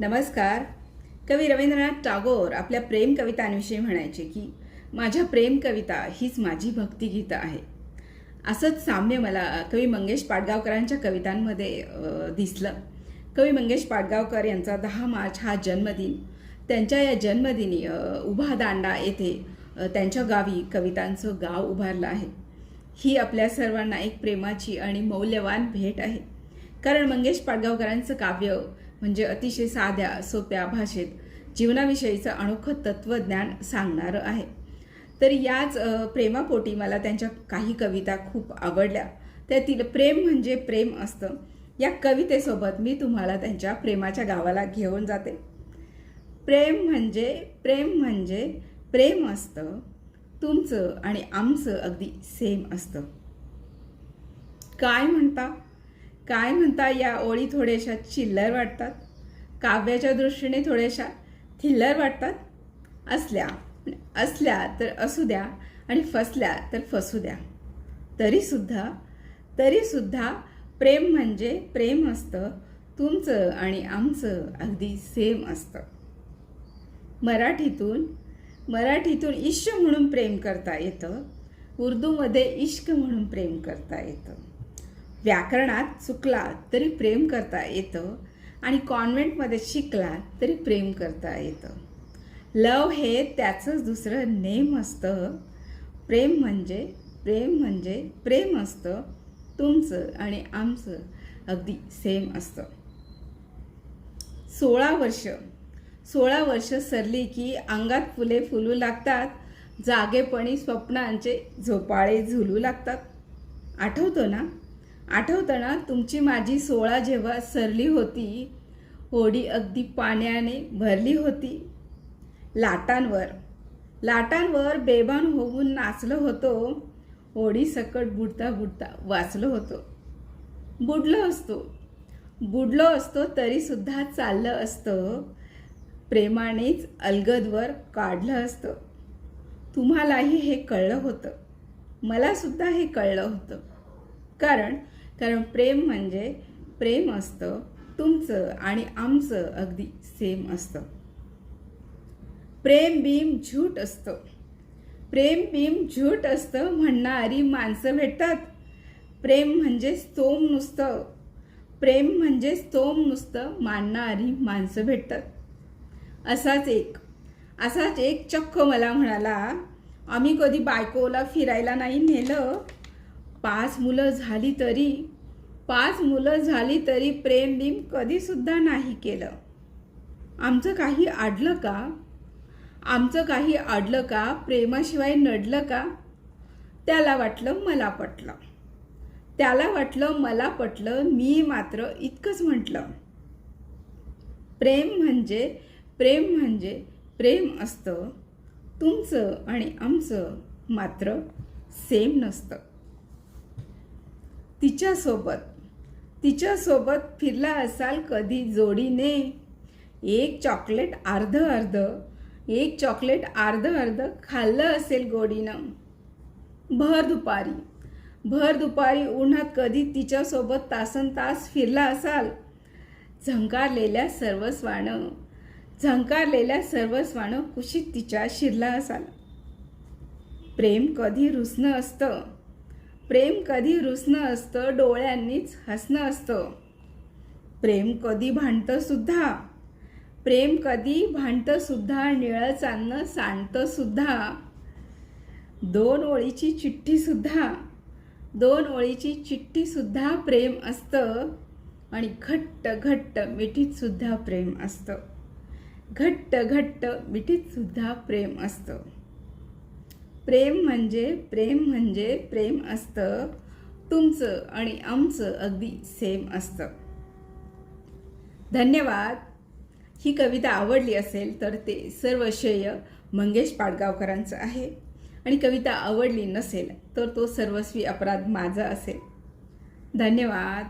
नमस्कार. कवी रवींद्रनाथ टागोर आपल्या प्रेम कवितांविषयी म्हणायचे की माझ्या प्रेम कविता हीच माझी भक्तिगीतं आहे. असंच साम्य मला कवी मंगेश पाडगावकरांच्या कवितांमध्ये दिसलं. कवी मंगेश पाडगावकर यांचा दहा मार्च हा जन्मदिन. त्यांच्या या जन्मदिनी उभा दांडा येथे त्यांच्या गावी कवितांचं गाव उभारलं आहे. ही आपल्या सर्वांना एक प्रेमाची आणि मौल्यवान भेट आहे. कारण मंगेश पाडगावकरांचं काव्य म्हणजे अतिशय साध्या सोप्या भाषेत जीवनाविषयीचं अनोखं तत्त्वज्ञान सांगणारं आहे. तर याच प्रेमापोटी मला त्यांच्या काही कविता खूप आवडल्या. त्यातील प्रेम म्हणजे प्रेम असतं. या कवितेसोबत मी तुम्हाला त्यांच्या प्रेमाच्या गावाला घेऊन जाते. प्रेम म्हणजे प्रेम म्हणजे प्रेम असतं. तुमचं आणि आमचं अगदी सेम असतं. काय म्हणता? काय म्हणता या ओळी थोड्याशा चिल्लर वाटतात? काव्याच्या दृष्टीने थोड्याशा थिल्लर वाटतात? असल्या असल्या तर असू द्या आणि फसल्या तर फसू द्या. तरीसुद्धा तरीसुद्धा प्रेम म्हणजे प्रेम असतं. तुमचं आणि आमचं अगदी सेम असतं. मराठीतून मराठीतून इश्क म्हणून प्रेम करता येतं. उर्दूमध्ये इश्क म्हणून प्रेम करता येतं. व्याकरणात चुकला तरी प्रेम करता येतं आणि कॉन्व्हेंटमध्ये शिकला तरी प्रेम करता येतं. लव हे त्याचंच दुसरं नेम असतं. प्रेम म्हणजे प्रेम म्हणजे प्रेम असतं. तुमचं आणि आमचं अगदी सेम असतं. सोळा वर्ष. सोळा वर्ष सरली की अंगात फुले फुलू लागतात. जागेपणी स्वप्नांचे झोपाळे झुलू लागतात. आठवतो ना? आठवतं ना तुमची माझी सोळा जेव्हा सरली होती होडी अगदी पाण्याने भरली होती. लाटांवर लाटांवर बेभान होऊन नाचलो होतो. होडी सकट बुडता बुडता वाचलो होतो. बुडलो असतो. बुडलो असतो तरीसुद्धा चाललं असतं. प्रेमानेच अलगदवर काढलं असतं. तुम्हालाही हे कळलं होतं. मलासुद्धा हे कळलं होतं. कारण कारण प्रेम म्हणजे प्रेम असतं तुमचं आणि आमचं अगदी सेम असतं. प्रेम बीम झूट असतं. प्रेम बीम झूट असतं म्हणणारी माणसं भेटतात. प्रेम म्हणजे स्तोम नुसतं. प्रेम म्हणजे स्तोम नुसतं मानणारी माणसं भेटतात. असाच एक. असाच एक चक्क मला म्हणाला आम्ही कधी बायकोला फिरायला नाही नेलं पाच मुलं झाली तरी पाच मुलं झाली तरी प्रेम बिम कधीसुद्धा नाही केलं. आमचं काही आडलं का? आमचं काही अडलं का? प्रेमाशिवाय नडलं का? त्याला वाटलं मला पटलं. त्याला वाटलं मला पटलं मी मात्र इतकंच म्हटलं. प्रेम म्हणजे प्रेम म्हणजे प्रेम असतं. तुमचं आणि आमचं मात्र सेम नसतं. तिच्यासोबत. तिच्यासोबत फिरला असाल कधी जोडीने. एक चॉकलेट अर्ध अर्ध एक चॉकलेट अर्ध अर्ध खाल्लं असेल गोडीनं. भर दुपारी भर दुपारी उन्हात कधी तिच्यासोबत तासन तास फिरला असाल? झंकारलेल्या सर्वस्वानं झंकारलेल्या सर्वस्वानं कुशीत तिच्या शिरला असाल. प्रेम कधी रुसणं असतं? प्रेम कधी रुसणं असतं डोळ्यांनीच हसणं असतं. प्रेम कधी भांडतं सुद्धा. प्रेम कधी भांडतं सुद्धा निळं चांदणं सांडतं सुद्धा. दोन ओळीची चिठ्ठी सुद्धा. दोन ओळीची चिठ्ठी सुद्धा प्रेम असतं आणि घट्ट घट्ट मिठीत सुद्धा प्रेम असतं. घट्ट घट्ट मिठीत सुद्धा प्रेम असतं. प्रेम म्हणजे प्रेम म्हणजे प्रेम असतं. तुमचं आणि आमचं अगदी सेम असतं. धन्यवाद. ही कविता आवडली असेल तर ते सर्व श्रेय मंगेश पाडगावकरांचं आहे. आणि कविता आवडली नसेल तर तो सर्वस्वी अपराध माझा असेल. धन्यवाद.